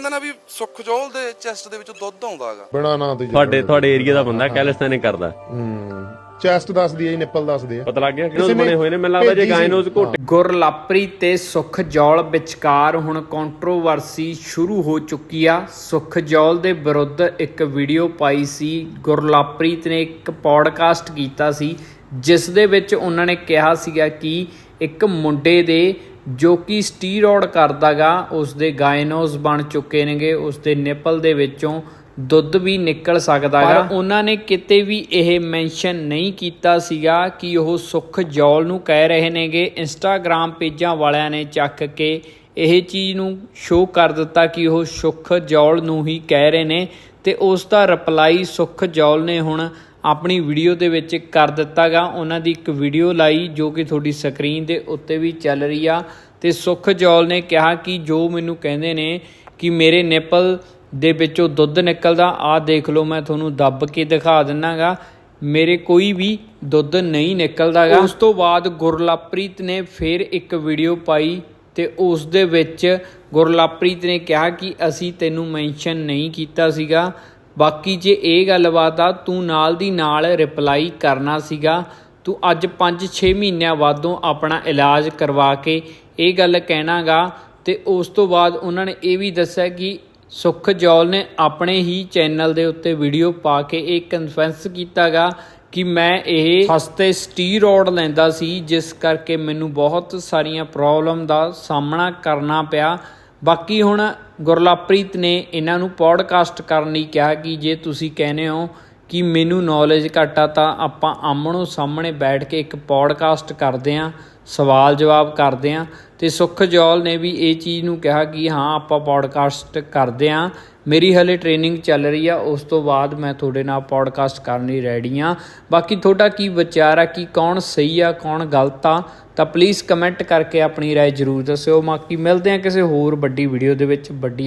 ਕਹਿੰਦਾ ਨਾ ਵੀ ਸੁੱਖ ਜੋਲ ਦੇ ਚੈਸਟ ਦੇ ਵਿੱਚੋਂ ਦੁੱਧ ਆਉਂਦਾ ਹੈਗਾ। ਬਣਾ ਨਾਂ ਤੇ ਤੁਹਾਡੇ ਤੁਹਾਡੇ ਏਰੀਆ ਦਾ ਬੰਦਾ ਕੈਲਿਸਥੈਨਿਕ ਕਰਦਾ। ਹੂੰ। ਚੈਸਟ ਦੱਸਦੀ ਹੈ ਨਿੱਪਲ ਦੱਸਦੇ ਆ। ਪਤਾ ਲੱਗ ਗਿਆ ਕਿਸੇ ਕਿ ਨੇ ਬਣੇ ਹੋਏ ਨੇ ਮੈਨੂੰ ਲੱਗਦਾ ਜੇ। ਗਾਇਨੋਜ਼ ਘੋਟੇ ਗੁਰਲਾਪਰੀ ਤੇ ਸੁਖਜੌਲ ਵਿਚਕਾਰ ਹੁਣ ਕੰਟਰੋਵਰਸੀ ਸ਼ੁਰੂ ਹੋ ਚੁੱਕੀ ਆ। ਸੁਖਜੌਲ ਦੇ ਵਿਰੁੱਧ ਇੱਕ ਵੀਡੀਓ ਪਾਈ ਸੀ। ਗੁਰਲਾਪਰੀਤ ਨੇ ਇੱਕ ਪੋਡਕਾਸਟ ਕੀਤਾ ਸੀ ਜਿਸ ਦੇ ਵਿੱਚ ਉਹਨਾਂ ਨੇ ਕਿਹਾ ਸੀਗਾ ਕਿ ਇੱਕ ਮੁੰਡੇ ਦੇ ਜੋ ਕਿ ਸਟੀਰੋਇਡ ਕਰਦਾਗਾ ਉਸ ਦੇ ਗਾਇਨੋਸ ਬਣ ਚੁੱਕੇ ਨੇਗੇ ਉਸ ਦੇ ਨਿਪਲ ਦੇ ਵਿੱਚੋਂ ਦੁੱਧ ਵੀ ਨਿਕਲ ਸਕਦਾ ਹੈ ਪਰ ਉਹਨਾਂ ਨੇ ਕਿਤੇ ਵੀ ਇਹ ਮੈਂਸ਼ਨ ਨਹੀਂ ਕੀਤਾ ਸੀਗਾ ਕਿ ਉਹ ਸੁਖ ਜੌਲ ਨੂੰ ਕਹਿ ਰਹੇ ਨੇਗੇ। ਇੰਸਟਾਗ੍ਰam ਪੇਜਾਂ ਵਾਲਿਆਂ ਨੇ ਚੱਕ ਕੇ ਇਹ ਚੀਜ਼ ਨੂੰ ਸ਼ੋਅ ਕਰ ਦਿੱਤਾ ਕਿ ਉਹ ਸੁਖ ਜੌਲ ਨੂੰ ਹੀ ਕਹਿ ਰਹੇ ਨੇ ਤੇ ਉਸ ਦਾ ਰਿਪਲਾਈ ਸੁਖ ਜੌਲ ਨੇ ਹੁਣ ਆਪਣੀ ਵੀਡੀਓ ਦੇ ਵਿੱਚ ਕਰ ਦਿੱਤਾਗਾ। ਉਹਨਾਂ ਦੀ ਇੱਕ ਵੀਡੀਓ ਲਾਈ ਜੋ ਕਿ ਤੁਹਾਡੀ ਸਕਰੀਨ ਦੇ ਉੱਤੇ ਵੀ ਚੱਲ ਰਹੀ ਆ। ਤੇ ਸੁਖ ਜੋਲ ਨੇ ਕਿਹਾ ਕਿ ਜੋ ਮੈਨੂੰ ਕਹਿੰਦੇ ਨੇ ਕਿ ਮੇਰੇ ਨਿਪਲ ਦੇ ਵਿੱਚੋਂ ਦੁੱਧ ਨਿਕਲਦਾ, ਆਹ ਦੇਖ ਲਓ, ਮੈਂ ਤੁਹਾਨੂੰ ਦੱਬ ਕੇ ਦਿਖਾ ਦਿੰਨਾਗਾ। ਮੇਰੇ ਕੋਈ ਵੀ ਦੁੱਧ ਨਹੀਂ ਨਿਕਲਦਾਗਾ। ਉਸ ਤੋਂ ਬਾਅਦ ਗੁਰਲਾਪ੍ਰੀਤ ਨੇ ਫਿਰ ਇੱਕ ਵੀਡੀਓ ਪਾਈ ਤੇ ਉਸ ਦੇ ਵਿੱਚ ਗੁਰਲਾਪ੍ਰੀਤ ਨੇ ਕਿਹਾ ਕਿ ਅਸੀਂ ਤੈਨੂੰ ਮੈਂਸ਼ਨ ਨਹੀਂ ਕੀਤਾ ਸੀਗਾ। ਬਾਕੀ ਜੇ ਇਹ ਗੱਲਬਾਤ ਆ, ਤੂੰ ਨਾਲ ਦੀ ਨਾਲ ਰਿਪਲਾਈ ਕਰਨਾ ਸੀਗਾ। ਤੂੰ ਅੱਜ 5-6 ਮਹੀਨਿਆਂ ਬਾਅਦੋਂ ਆਪਣਾ ਇਲਾਜ ਕਰਵਾ ਕੇ ਇਹ ਗੱਲ ਕਹਿਣਾਗਾ ਤੇ ਉਸ ਤੋਂ ਬਾਅਦ ਉਹਨਾਂ ਨੇ ਇਹ ਵੀ ਦੱਸਿਆ ਕਿ ਸੁਖ ਜੌਲ ਨੇ ਆਪਣੇ ਹੀ ਚੈਨਲ ਦੇ ਉੱਤੇ ਵੀਡੀਓ ਪਾ ਕੇ ਇਹ ਕਨਫੈਂਸ ਕੀਤਾਗਾ ਕਿ ਮੈਂ ਇਹ ਸਸਤੇ ਸਟੀਰੋਇਡ ਲੈਂਦਾ ਸੀ, ਜਿਸ ਕਰਕੇ ਮੈਨੂੰ ਬਹੁਤ ਸਾਰੀਆਂ ਪ੍ਰੋਬਲਮ ਦਾ ਸਾਹਮਣਾ ਕਰਨਾ ਪਿਆ। ਬਾਕੀ ਹੁਣ ਗੁਰਲਾਪ੍ਰੀਤ ਨੇ ਇਹਨਾਂ ਨੂੰ ਪੋਡਕਾਸਟ ਕਰਨ ਲਈ ਕਿਹਾ ਕਿ ਜੇ ਤੁਸੀਂ ਕਹਿੰਦੇ ਹੋ ਕਿ ਮੈਨੂੰ ਨੌਲੇਜ ਘੱਟ ਆ, ਤਾਂ ਆਪਾਂ ਆਮਣੋ ਸਾਹਮਣੇ ਬੈਠ ਕੇ ਇੱਕ ਪੋਡਕਾਸਟ ਕਰਦੇ ਆਂ ਸਵਾਲ ਜਵਾਬ ਕਰਦੇ ਆਂ ਤੇ ਸੁਖ ਜੌਲ ਨੇ ਵੀ ਇਹ ਚੀਜ਼ ਨੂੰ ਕਿਹਾ ਕਿ ਹਾਂ ਆਪਾਂ ਪੋਡਕਾਸਟ ਕਰਦੇ ਆਂ ਮੇਰੀ ਹਲੇ ਟ੍ਰੇਨਿੰਗ ਚੱਲ ਰਹੀ ਆ ਉਸ ਤੋਂ ਬਾਅਦ ਮੈਂ ਤੁਹਾਡੇ ਨਾਲ ਪੋਡਕਾਸਟ ਕਰਨ ਲਈ ਰੈਡੀ ਆ ਬਾਕੀ ਤੁਹਾਡਾ ਕੀ ਵਿਚਾਰ ਆ ਕਿ ਕੌਣ ਸਹੀ ਆ ਕੌਣ ਗਲਤ ਆ ਤਾਂ ਪਲੀਜ਼ ਕਮੈਂਟ ਕਰਕੇ ਆਪਣੀ رائے ਜ਼ਰੂਰ ਦੱਸਿਓ ਬਾਕੀ ਮਿਲਦੇ ਆ ਕਿਸੇ ਹੋਰ ਵੱਡੀ ਵੀਡੀਓ ਦੇ ਵਿੱਚ ਵੱਡੀ